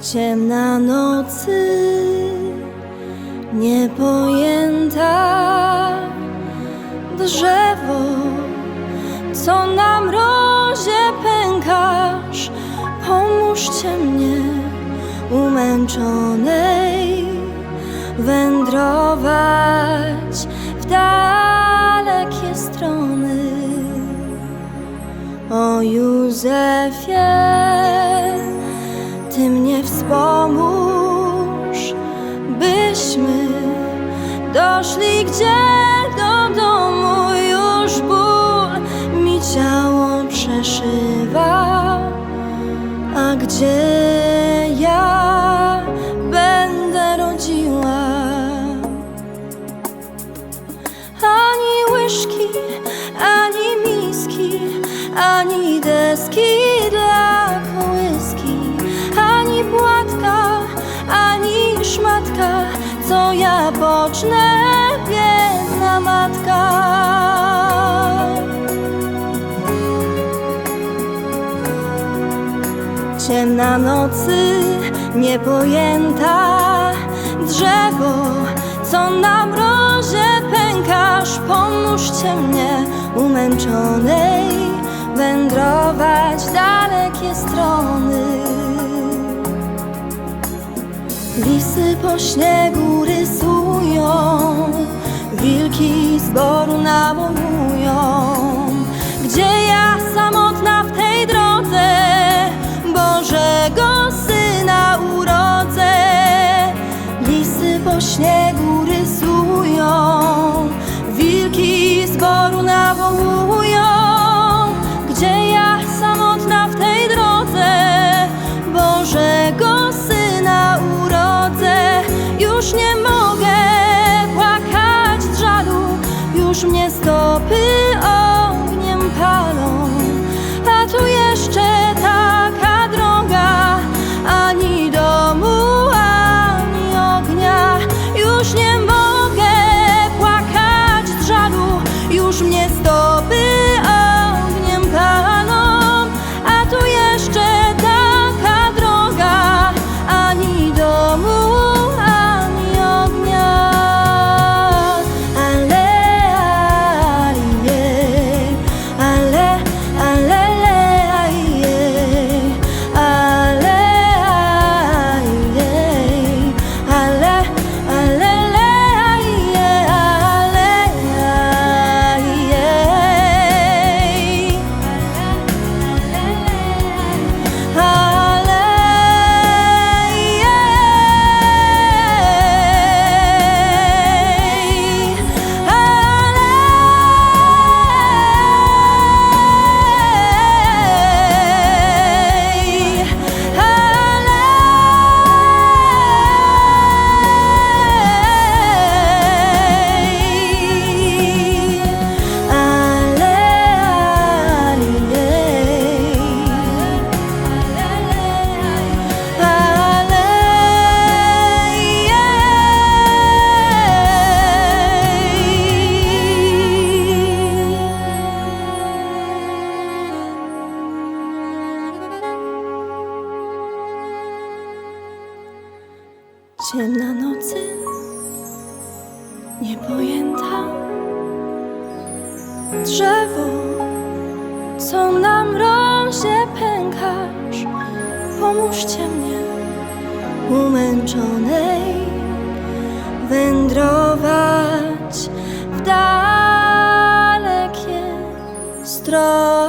Ciemna nocy, niepojęta drzewo, co na mrozie pękasz. Pomóżcie mnie, umęczonej, wędrować w dalekie strony. O Józefie, Ty mnie wspomóż, byśmy doszli gdzie do domu. Już ból mi ciało przeszywa, a gdzie ja będę rodziła? ani łyżki, ani miski, ani deski ja pocznę, biedna matka. Ciemna nocy, niepojęta drzewo, co na mrozie pękasz. Pomóżcie mnie, umęczonej, wędrować Lisy po śniegu rysują, wilki z boru nawołują. Ciemna nocy, niepojęta drzewo, co na mrozie pękasz. Pomóżcie mnie, umęczonej, wędrować w dalekie strony.